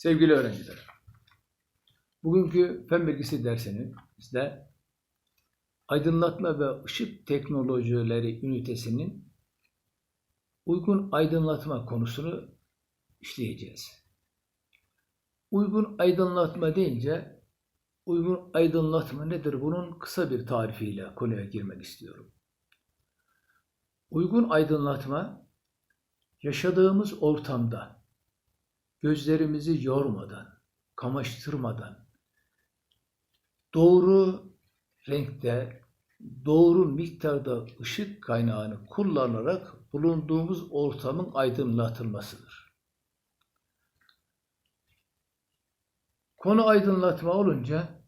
Sevgili öğrenciler, bugünkü fen bilgisi dersimizde aydınlatma ve ışık teknolojileri ünitesinin uygun aydınlatma konusunu işleyeceğiz. Uygun aydınlatma deyince uygun aydınlatma nedir? Bunun kısa bir tarifiyle konuya girmek istiyorum. Uygun aydınlatma yaşadığımız ortamda gözlerimizi yormadan, kamaştırmadan, doğru renkte, doğru miktarda ışık kaynağını kullanarak bulunduğumuz ortamın aydınlatılmasıdır. Konu aydınlatma olunca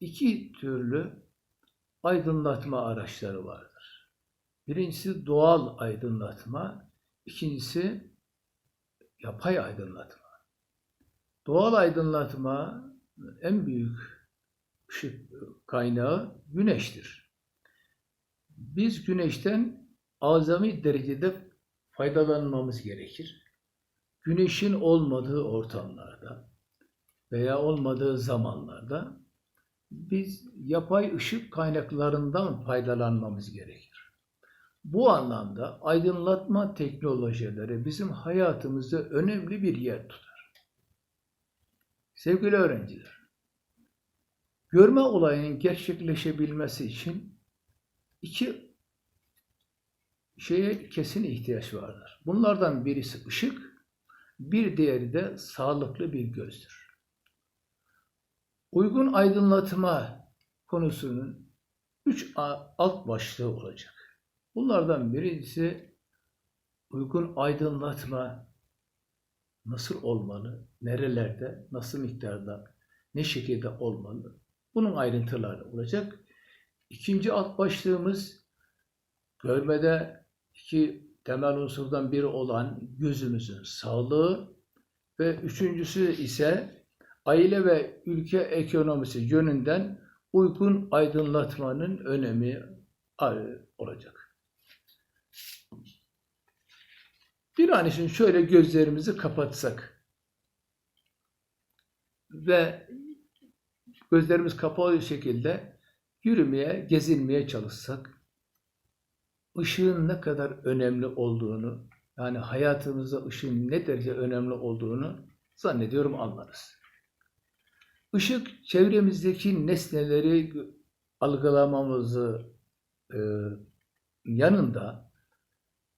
iki türlü aydınlatma araçları vardır. Birincisi doğal aydınlatma, ikincisi yapay aydınlatma. Doğal aydınlatma en büyük ışık kaynağı güneştir. Biz güneşten azami derecede faydalanmamız gerekir. Güneşin olmadığı ortamlarda veya olmadığı zamanlarda biz yapay ışık kaynaklarından faydalanmamız gerekir. Bu anlamda aydınlatma teknolojileri bizim hayatımızda önemli bir yer tutar. Sevgili öğrenciler, görme olayının gerçekleşebilmesi için iki şeye kesin ihtiyaç vardır. Bunlardan birisi ışık, bir diğeri de sağlıklı bir gözdür. Uygun aydınlatma konusunun üç alt başlığı olacak. Bunlardan birincisi uygun aydınlatma nasıl olmalı, nerelerde, nasıl miktarda, ne şekilde olmalı. Bunun ayrıntıları olacak. İkinci alt başlığımız görmede iki temel unsurdan biri olan gözümüzün sağlığı ve üçüncüsü ise aile ve ülke ekonomisi yönünden uygun aydınlatmanın önemi olacak. Bir an için şöyle gözlerimizi kapatsak ve gözlerimiz kapalı şekilde yürümeye, gezinmeye çalışsak, ışığın ne kadar önemli olduğunu, yani hayatımızda ışığın ne derece önemli olduğunu zannediyorum anlarız. Işık çevremizdeki nesneleri algılamamızı e, yanında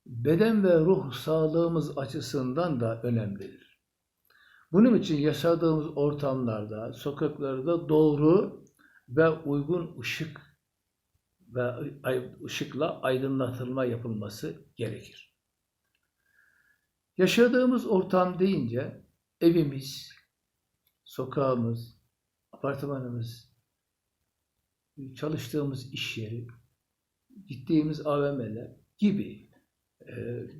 beden ve ruh sağlığımız açısından da önemlidir. Bunun için yaşadığımız ortamlarda, sokaklarda doğru ve uygun ışık ve ışıkla aydınlatılma yapılması gerekir. Yaşadığımız ortam deyince evimiz, sokağımız, apartmanımız, çalıştığımız iş yeri, gittiğimiz AVM'ler gibi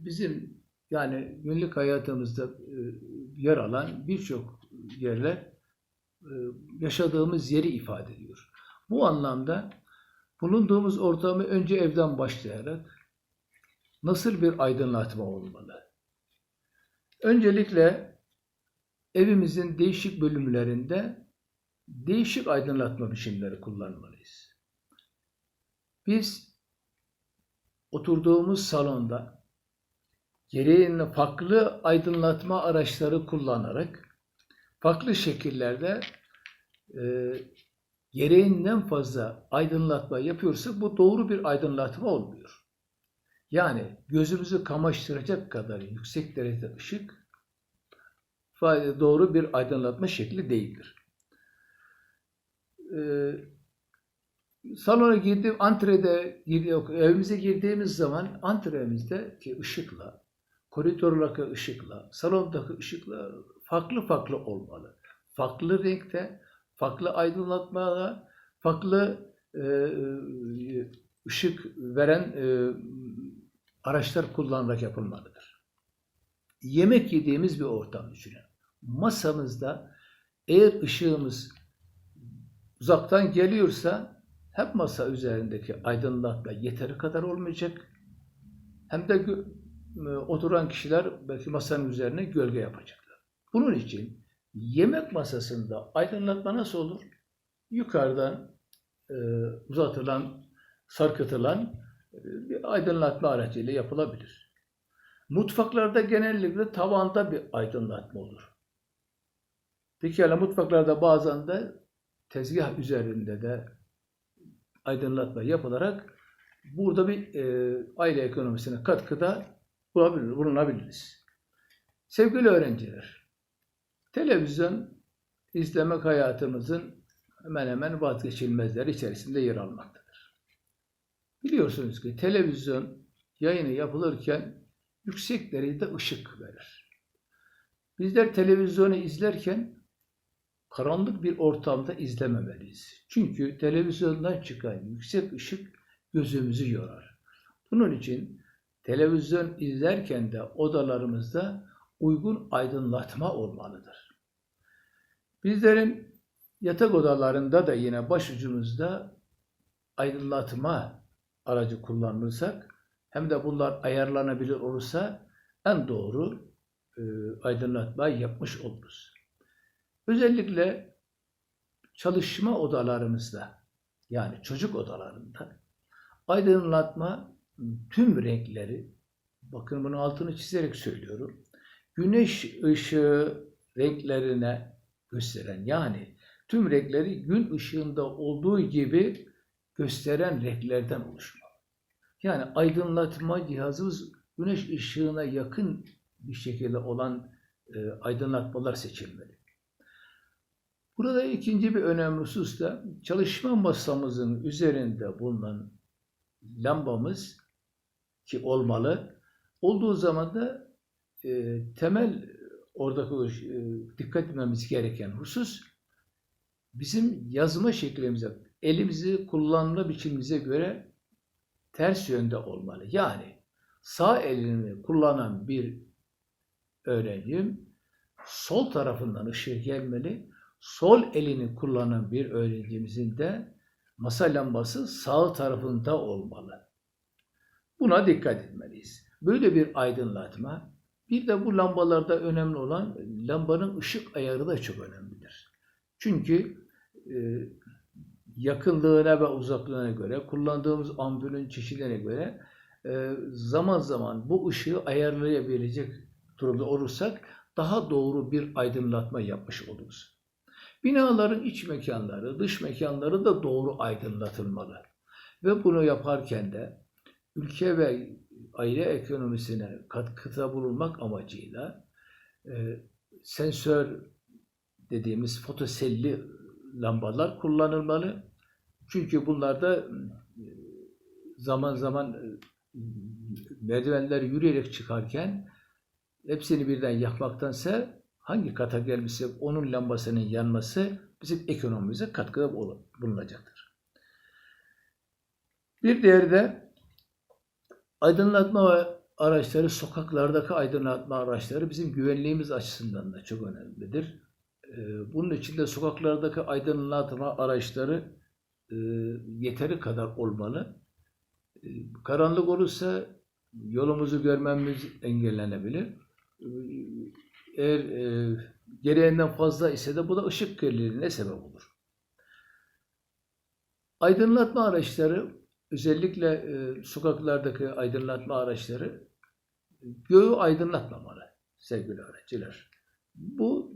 bizim yani günlük hayatımızda yer alan birçok yerler yaşadığımız yeri ifade ediyor. Bu anlamda bulunduğumuz ortamı önce evden başlayarak nasıl bir aydınlatma olmalı? Öncelikle evimizin değişik bölümlerinde değişik aydınlatma biçimleri kullanmalıyız. Biz oturduğumuz salonda gereğinde farklı aydınlatma araçları kullanarak farklı şekillerde e, gereğinden fazla aydınlatma yapıyorsak bu doğru bir aydınlatma olmuyor. Yani gözümüzü kamaştıracak kadar yüksek derecede ışık doğru bir aydınlatma şekli değildir. Ee, salona girdim, antrede evimize girdiğimiz zaman antremizdeki ışıkla, koridordaki ışıkla, salondaki ışıkla farklı farklı olmalı. Farklı renkte, farklı aydınlatmalar, farklı e, ışık veren e, araçlar kullanarak yapılmalıdır. Yemek yediğimiz bir ortam düşünün. Masamızda eğer ışığımız uzaktan geliyorsa hem masa üzerindeki aydınlatma yeteri kadar olmayacak hem de oturan kişiler belki masanın üzerine gölge yapacaklar. Bunun için yemek masasında aydınlatma nasıl olur? Yukarıdan e, uzatılan, sarkıtılan e, bir aydınlatma aracıyla yapılabilir. Mutfaklarda genellikle tavanda bir aydınlatma olur. Pekala mutfaklarda bazen de tezgah üzerinde de aydınlatma yapılarak burada bir e, aile ekonomisine katkıda bulabilir, bulunabiliriz. Sevgili öğrenciler, televizyon izlemek hayatımızın hemen hemen vazgeçilmezleri içerisinde yer almaktadır. Biliyorsunuz ki televizyon yayını yapılırken yüksek derecede ışık verir. Bizler televizyonu izlerken karanlık bir ortamda izlememeliyiz. Çünkü televizyondan çıkan yüksek ışık gözümüzü yorar. Bunun için televizyon izlerken de odalarımızda uygun aydınlatma olmalıdır. Bizlerin yatak odalarında da yine başucumuzda aydınlatma aracı kullanırsak hem de bunlar ayarlanabilir olursa en doğru e, aydınlatma yapmış oluruz. Özellikle çalışma odalarımızda yani çocuk odalarında aydınlatma tüm renkleri bakın bunun altını çizerek söylüyorum. Güneş ışığı renklerine gösteren yani tüm renkleri gün ışığında olduğu gibi gösteren renklerden oluşmalı. Yani aydınlatma cihazımız güneş ışığına yakın bir şekilde olan e, aydınlatmalar seçilmeli. Burada ikinci bir önemli husus da çalışma masamızın üzerinde bulunan lambamız ki olmalı. Olduğu zaman da e, temel oradaki e, dikkat etmemiz gereken husus bizim yazma şeklimize, elimizi kullanma biçimimize göre ters yönde olmalı. Yani sağ elini kullanan bir öğrencim sol tarafından ışığı gelmeli. Sol elini kullanan bir öğrencimizin de masa lambası sağ tarafında olmalı. Buna dikkat etmeliyiz. Böyle bir aydınlatma, bir de bu lambalarda önemli olan lambanın ışık ayarı da çok önemlidir. Çünkü e, yakınlığına ve uzaklığına göre, kullandığımız ampulün çeşidine göre e, zaman zaman bu ışığı ayarlayabilecek durumda olursak daha doğru bir aydınlatma yapmış oluruz. Binaların iç mekanları, dış mekanları da doğru aydınlatılmalı. Ve bunu yaparken de ülke ve aile ekonomisine katkıda bulunmak amacıyla e, sensör dediğimiz fotoselli lambalar kullanılmalı. Çünkü bunlarda e, zaman zaman e, merdivenler yürüyerek çıkarken hepsini birden yakmaktansa hangi kata gelmişse onun lambasının yanması bizim ekonomimize katkıda bulunacaktır. Bir diğeri de aydınlatma araçları, sokaklardaki aydınlatma araçları bizim güvenliğimiz açısından da çok önemlidir. Ee, bunun için de sokaklardaki aydınlatma araçları e, yeteri kadar olmalı. Ee, karanlık olursa yolumuzu görmemiz engellenebilir. Eğer e, gereğinden fazla ise de bu da ışık kirliliğine sebep olur. Aydınlatma araçları özellikle e, sokaklardaki aydınlatma araçları göğü aydınlatmamalı sevgili öğrenciler. Bu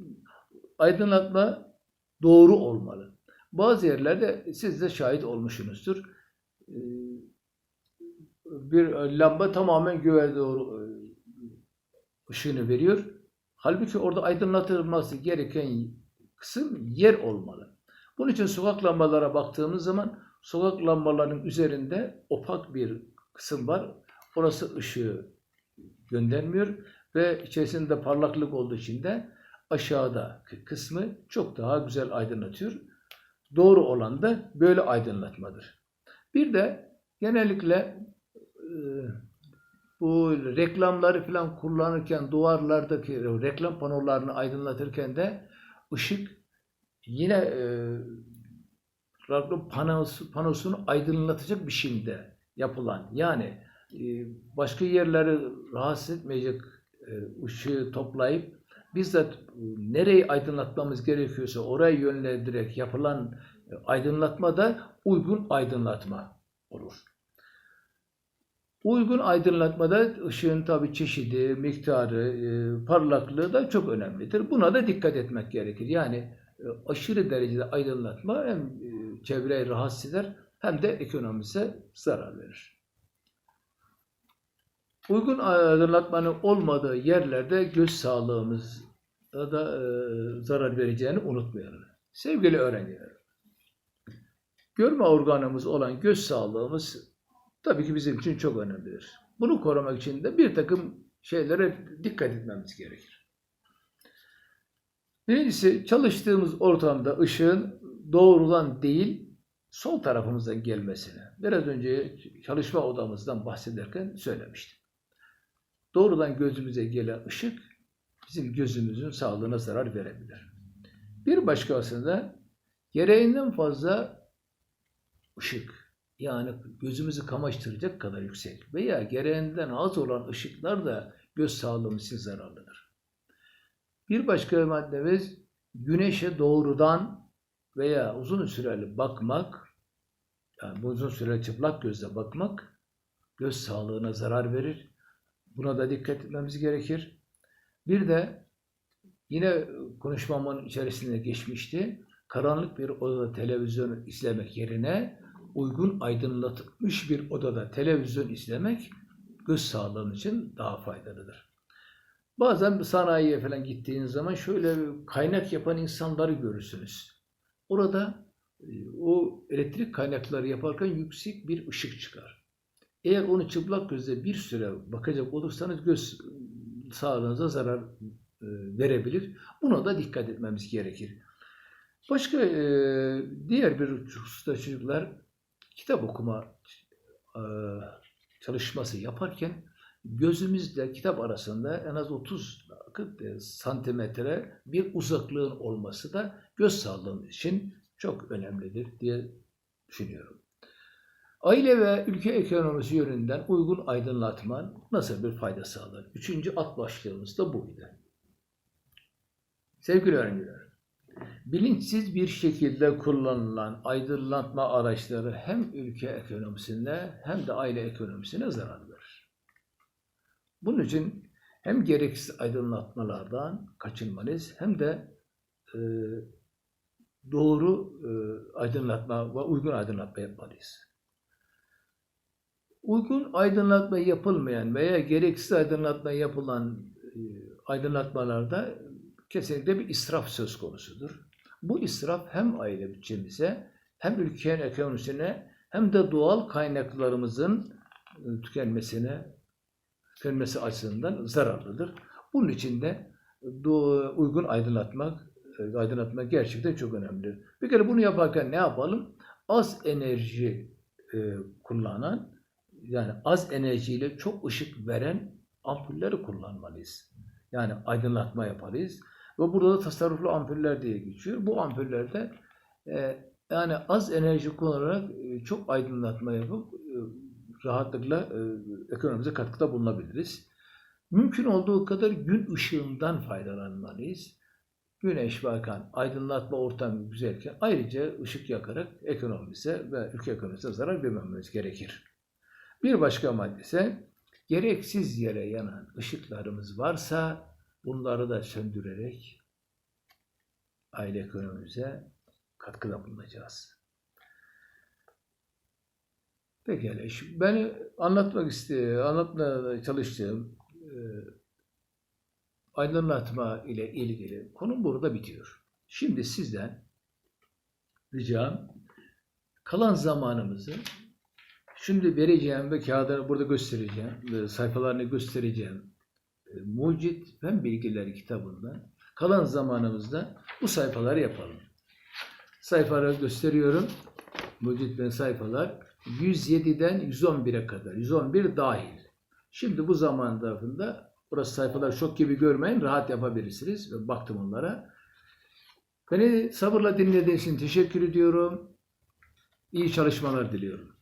aydınlatma doğru olmalı. Bazı yerlerde siz de şahit olmuşsunuzdur. E, bir lamba tamamen göğe doğru e, ışığını veriyor. Halbuki orada aydınlatılması gereken kısım yer olmalı. Bunun için sokak lambalara baktığımız zaman sokak lambalarının üzerinde opak bir kısım var. Orası ışığı göndermiyor ve içerisinde parlaklık olduğu için de aşağıda kısmı çok daha güzel aydınlatıyor. Doğru olan da böyle aydınlatmadır. Bir de genellikle e, bu reklamları falan kullanırken duvarlardaki reklam panolarını aydınlatırken de ışık yine e, reklam panosu, panosunu aydınlatacak biçimde yapılan yani e, başka yerleri rahatsız etmeyecek e, ışığı toplayıp bizzat e, nereyi aydınlatmamız gerekiyorsa oraya yönlendirerek yapılan e, aydınlatma da uygun aydınlatma olur. Uygun aydınlatmada ışığın tabi çeşidi, miktarı, e, parlaklığı da çok önemlidir. Buna da dikkat etmek gerekir. Yani e, aşırı derecede aydınlatma hem e, çevreyi rahatsız eder hem de ekonomimize zarar verir. Uygun aydınlatmanın olmadığı yerlerde göz sağlığımıza da zarar vereceğini unutmayalım. Sevgili öğrenciler, görme organımız olan göz sağlığımız tabii ki bizim için çok önemlidir. Bunu korumak için de bir takım şeylere dikkat etmemiz gerekir. Birincisi çalıştığımız ortamda ışığın doğrudan değil sol tarafımızdan gelmesine. Biraz önce çalışma odamızdan bahsederken söylemiştim. Doğrudan gözümüze gelen ışık bizim gözümüzün sağlığına zarar verebilir. Bir başkasında gereğinden fazla ışık yani gözümüzü kamaştıracak kadar yüksek veya gereğinden az olan ışıklar da göz sağlığımız için zararlıdır. Bir başka maddemiz güneşe doğrudan veya uzun süreli bakmak, yani uzun süreli çıplak gözle bakmak göz sağlığına zarar verir. Buna da dikkat etmemiz gerekir. Bir de yine konuşmamın içerisinde geçmişti. Karanlık bir odada televizyon izlemek yerine uygun aydınlatılmış bir odada televizyon izlemek göz sağlığın için daha faydalıdır. Bazen sanayiye falan gittiğiniz zaman şöyle kaynak yapan insanları görürsünüz. Orada e, o elektrik kaynakları yaparken yüksek bir ışık çıkar. Eğer onu çıplak gözle bir süre bakacak olursanız göz sağlığınıza zarar e, verebilir. Buna da dikkat etmemiz gerekir. Başka e, diğer bir hususta çocuklar kitap okuma e, çalışması yaparken gözümüzle kitap arasında en az 30 40 santimetre bir uzaklığın olması da göz sağlığımız için çok önemlidir diye düşünüyorum. Aile ve ülke ekonomisi yönünden uygun aydınlatma nasıl bir fayda sağlar? Üçüncü alt başlığımız da buydu. Sevgili öğrenciler, bilinçsiz bir şekilde kullanılan aydınlatma araçları hem ülke ekonomisine hem de aile ekonomisine zarar verir. Bunun için hem gereksiz aydınlatmalardan kaçınmalıyız hem de e, doğru e, aydınlatma ve uygun aydınlatma yapmalıyız. Uygun aydınlatma yapılmayan veya gereksiz aydınlatma yapılan e, aydınlatmalarda kesinlikle bir israf söz konusudur. Bu israf hem aile bütçemize hem ülkenin ekonomisine hem de doğal kaynaklarımızın e, tükenmesine tükenmesi açısından zararlıdır. Bunun için de do- uygun aydınlatmak e, aydınlatma gerçekten çok önemlidir. Bir kere bunu yaparken ne yapalım? Az enerji e, kullanan yani az enerjiyle çok ışık veren ampulleri kullanmalıyız. Yani aydınlatma yaparız. Ve burada da tasarruflu ampuller diye geçiyor. Bu ampullerde e, yani az enerji kullanarak e, çok aydınlatma yapıp e, rahatlıkla e, ekonomimize katkıda bulunabiliriz. Mümkün olduğu kadar gün ışığından faydalanmalıyız. Güneş varken aydınlatma ortamı güzelken ayrıca ışık yakarak ekonomimize ve ülke ekonomisine zarar vermememiz gerekir. Bir başka madde ise gereksiz yere yanan ışıklarımız varsa bunları da söndürerek aile ekonomimize katkıda bulunacağız. Pekala. şu- Ben anlatmak istedim, anlatmaya çalıştığım e, aydınlatma ile ilgili konu burada bitiyor. Şimdi sizden ricam kalan zamanımızı şimdi vereceğim ve kağıdını burada göstereceğim, sayfalarını göstereceğim Mucit Fen Bilgileri kitabından kalan zamanımızda bu sayfaları yapalım. Sayfaları gösteriyorum. Mucit Fen sayfalar 107'den 111'e kadar. 111 dahil. Şimdi bu zaman zarfında burası sayfalar çok gibi görmeyin. Rahat yapabilirsiniz. Baktım onlara. Beni sabırla dinlediğiniz için teşekkür ediyorum. İyi çalışmalar diliyorum.